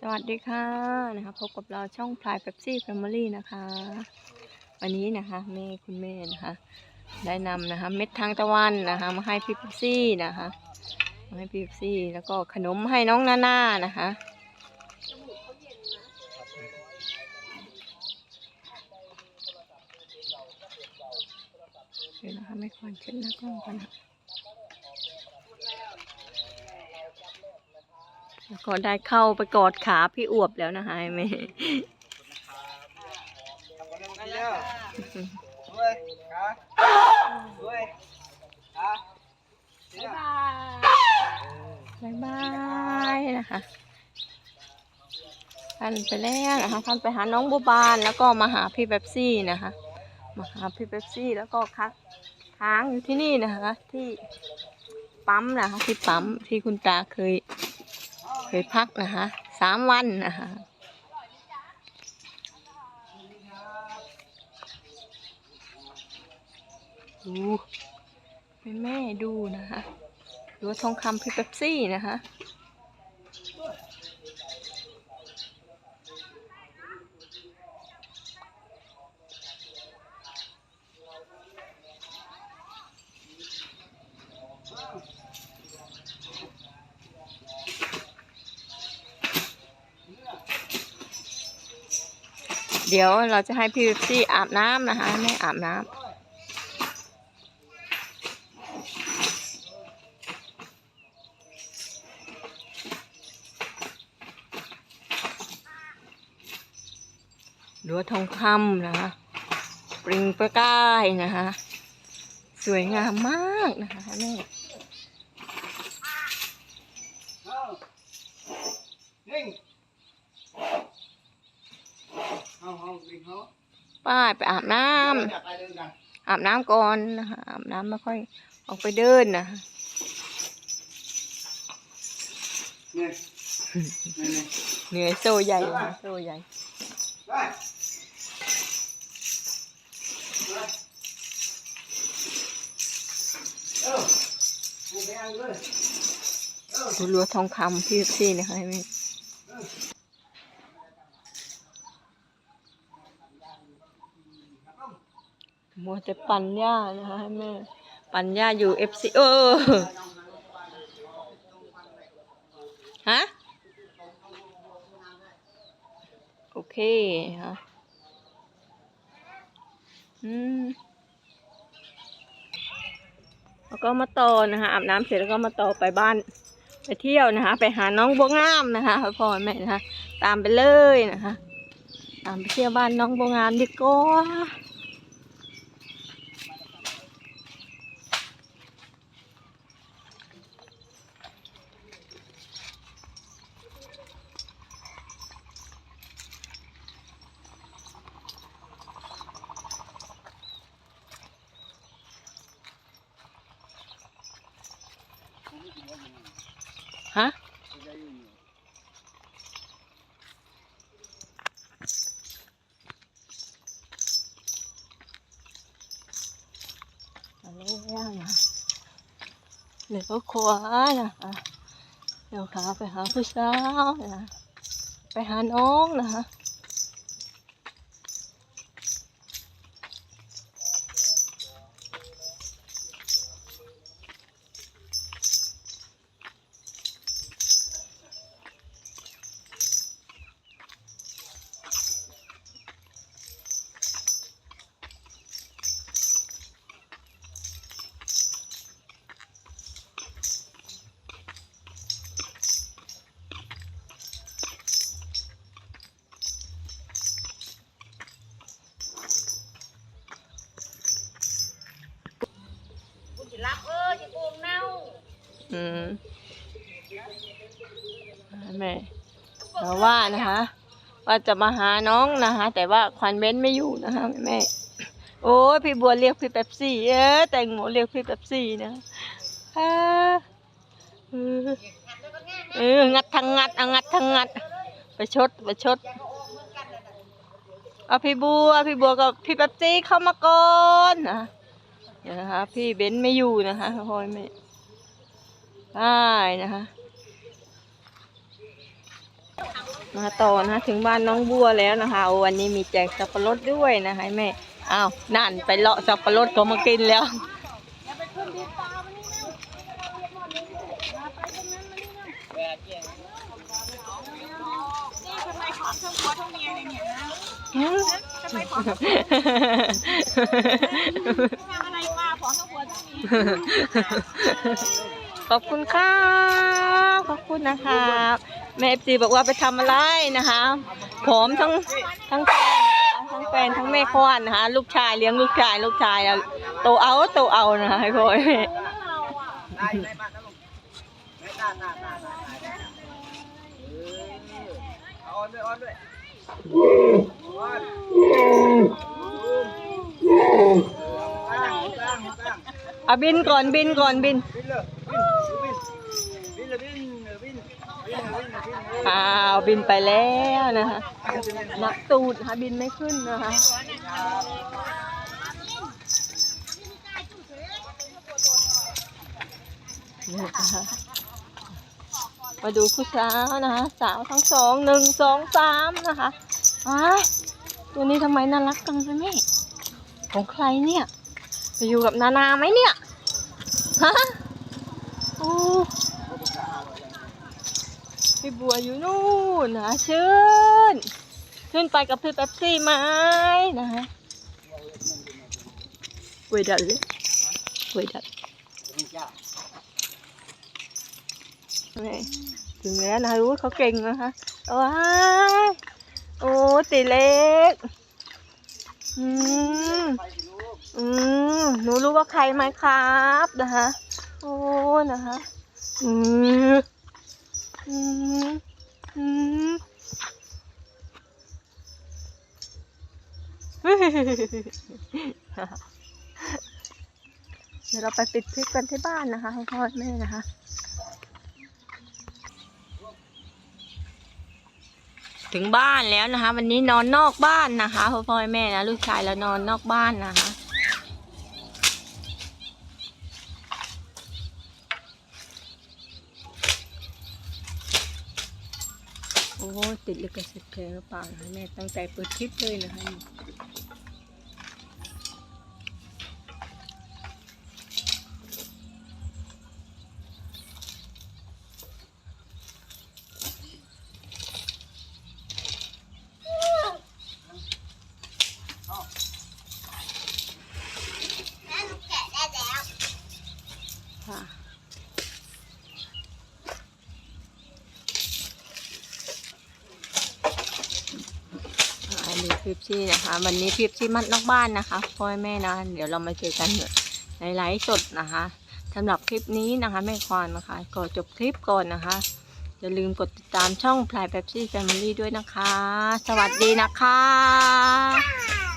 สวัสดีค่ะนะคะพบกับเราช่องพลายเ e ปซี่แฟมิลี่นะคะ วันนี้นะคะแม่คุณแม่นะคะ ได้นำนะคะเม็ดทางตะวันนะคะมาให้พี่เ e ปซี่นะคะมาให้พี่เ e ปซี่แล้วก็ขนมให้น้องนาน่านะคะเดี๋ยวนะคะไม่ควรเช็ดหน้ากล้องกันนะ แล้วก็ได้เข้าไปกอดขาพี่อวบแล้วนะคะไอ้แม่ด้วยขาด้วยขาบ๊ายบายนะคะท่านไปแล้วนะคะท่านไปหาน้องบัวบานแล้วก็มาหาพี่เบบซี่นะคะ มาหาพี่เบบซี่แล้วก็คักค้างอยู่ที่นี่นะคะ ที่ปั๊มนะคะที่ปั๊มที่คุณตาเคย ไปพักนะคะสามวันนะคะดูแม่แม่ดูนะคะดูทองคำพี่เป๊ปซี่นะคะ เดี๋ยวเราจะให้พี่เป๊ปซี่อาบน้ำนะคะแม่อาบน้ำหรือว่าทองคำนะคะปริงประกายนะคะ สวยงามมากนะคะแม่ เอานิ่งเอาเอาดิ่งเขา ป้ายไปอาบน้ำจับไปเดินกันอาบน้ำก่อนนะคะอาบน้ำไม่ค่อยออกไปเดินนะคะเนี่ยเนี่ยเนี่ยเหนื่อยโซ่ใหญ่นะคะโซ่ใหญ่ไปไปเออกูไปเอาเลยเออดูรัวทองคำพี่พี่นะคะแม่ มัวแต่ปั่นหญ้านะคะแม่ปั่นหญ้าอยู่เอฟซีเออฮะโอเคฮะอืมแล้วก็มาต่อนะคะอาบน้ำเสร็จแล้วก็มาต่อไปบ้านไปเที่ยวนะคะ ไปหาน้องบัวงามนะคะพ่อแม่นะคะ ตามไปเลยนะคะ ตามไปเที่ยวบ้านน้องบัวงามดีกว่า ฮะอันนี้ย่างนะเดี๋ยวก็ขวานะคะเดี๋ยวขาไปหาผู้สาวนะไปหาน้องนะคะ อืมแม่เราว่านะคะ ว่าจะมาหาน้องนะคะ แต่ว่าควันเบ้นไม่อยู่นะคะแม่โอ้ยพี่บัวเรียกพี่เป๊ปซี่ เออแตงโมเรียกพี่เป๊ปซี่นะเออเอองัดทางงัดเอางัดทางงัดไปชดไปชดเอาพี่บัวพี่บัวกับพี่เป๊ปซี่เข้ามาก่อนนะเดี๋ยวนะคะ พี่เบ้นไม่อยู่นะคะพ่อแม่ ได้นะคะมาต่อนะะถึงบ้านน้องบัวแล้วนะคะวันนี้มีแจกสับปะรดด้วยนะคะแม่อ้าวนั่นไปเลาะสับปะรดก็มากินแล้วทำไมของทั้งผัวทั้งเมียเลยเนี่ยนะทำไมของทั้งอะไรมาของทั้งผัวทั้งเมีย ขอบคุณครับขอบคุณนะคะแม่เอฟซีบอกว่าไปทำอะไรนะคะผอมทั้งทั้งแฟนนะคะทั้งแฟนทั้งแม่ควานนะคะลูกชายเลี้ยงลูกชายลูกชายอะโตเอาโตเอานะคะให้พ่อแม่ได้ได้บ้านนะลูกได้ตาตาตาตาตาเออเอาออนด้วยออนด้วยออนตั้งตั้งตั้งเอาบินก่อนบินก่อนบินบินเลยบิน อ้าวบินไปแล้วนะคะหนักตูดนะคะบินไม่ขึ้นนะคะนี่นะคะมาดูผู้สาวนะคะสาวทั้งสองหนึ่งสองสามนะคะอ้าตัวนี้ทำไมน่ารักจังเลยแม่ของใครเนี่ยจะอยู่กับนานาไหมเนี่ยฮะโอ้ พี่บัวอยู่นู่นนะชื่น ชื่นไปกับพี่เป๊ปซี่ไหมนะฮะกวยดัดเลยกวยดัดนี่ถึงแล้วนะรู้เขาเก่งนะคะว้ายโอ้ตีเล็ก อืมอืมหนูรู้ว่าใครไหมครับนะคะโอ้นะคะอืม อืมอืมเดี๋ยวเราไปปิดคลิปกันที่บ้านนะคะพ่อแม่นะคะถึงบ้านแล้วนะคะ วันนี้นอนนอกบ้านนะคะพ่อพ่อแม่นะลูกชายเรานอนนอกบ้านนะคะ ติดลิขสิทธิ์เพลงหรือเปล่านะแม่ตั้งใจเปิดคลิปเลยนะคะนี่ค่ะ อันนี้ พิปซี่นะคะ วันนี้พิปซี่มัดนอกบ้านนะคะพ่อแม่นะเดี๋ยวเรามาเจอกันในไลฟ์สดนะคะสำหรับคลิปนี้นะคะแม่ควานนะคะก็จบคลิปก่อนนะคะอย่าลืมกดติดตามช่องพลายเป๊ปซี่แฟมิลี่ด้วยนะคะ สวัสดีนะคะ